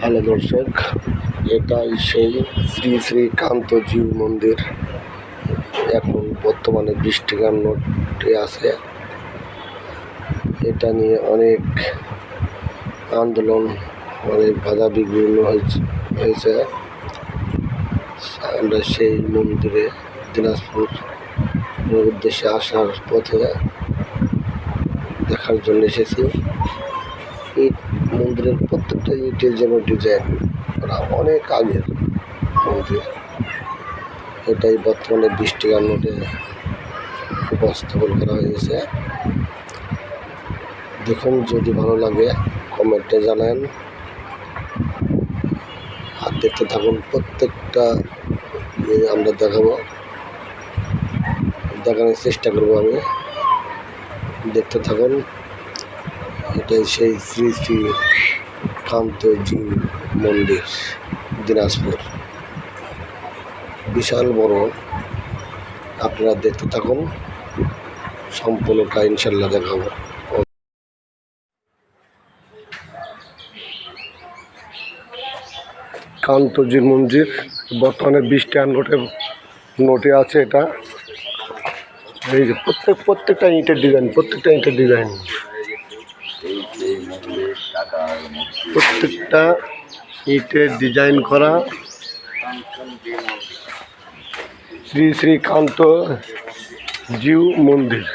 Hello দর্শক, এটাই সেই শ্রী শ্রী কান্তজিউ মন্দির। এখন বর্তমানে টাকার নোটে আছে। এটা নিয়ে অনেক আন্দোলন, অনেক বাধা বিঘ্ন হয়েছে আমরা সেই মন্দিরে দিনাজপুর উদ্দেশ্যে আসার পথে দেখার জন্য এসেছি। মন্দিরের প্রত্যেকটা ইটের যেন ডিজাইন করা, অনেক আগের মন্দির। এটাই বর্তমানে বিশ নোটে উপস্থাপন করা হয়েছে। দেখুন, যদি ভালো লাগে কমেন্টে জানান। আর দেখতে থাকুন, প্রত্যেকটা আমরা দেখাবো। দেখানোর চেষ্টা করব আমি। দেখতে থাকুন। এটাই সেই শ্রী শ্রী কান্তজি মন্দির, দিনাজপুর। বিশাল বড়। আপনারা দেখতে থাকুন। সম্পূর্ণটা ইনশাল্লাহ দেখাবো। কান্তজির মন্দির, বর্তমানে বিশ টাকার নোটে নোটে আছে এটা। এই যে প্রত্যেক প্রত্যেকটা ইটের ডিজাইন, প্রত্যেকটা ইটের ডিজাইন। প্রত্যেকটা ইটের ডিজাইন করা। শ্রী শ্রীকান্ত জিউ মন্দির।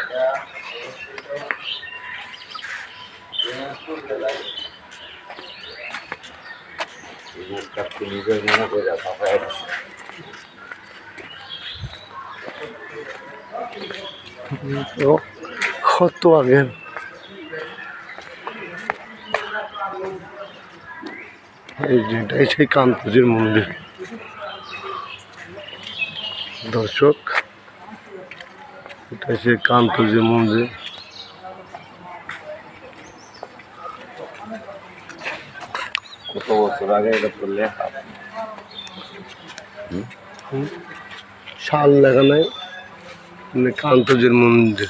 কত আগের। এই যে এটাই সেই কান্তজির মন্দির। দর্শক এটাই সেই কান্তজির মন্দির। কত বছর আগে এটা করলে? শাল লেখা নাই। মানে কান্তজির মন্দির।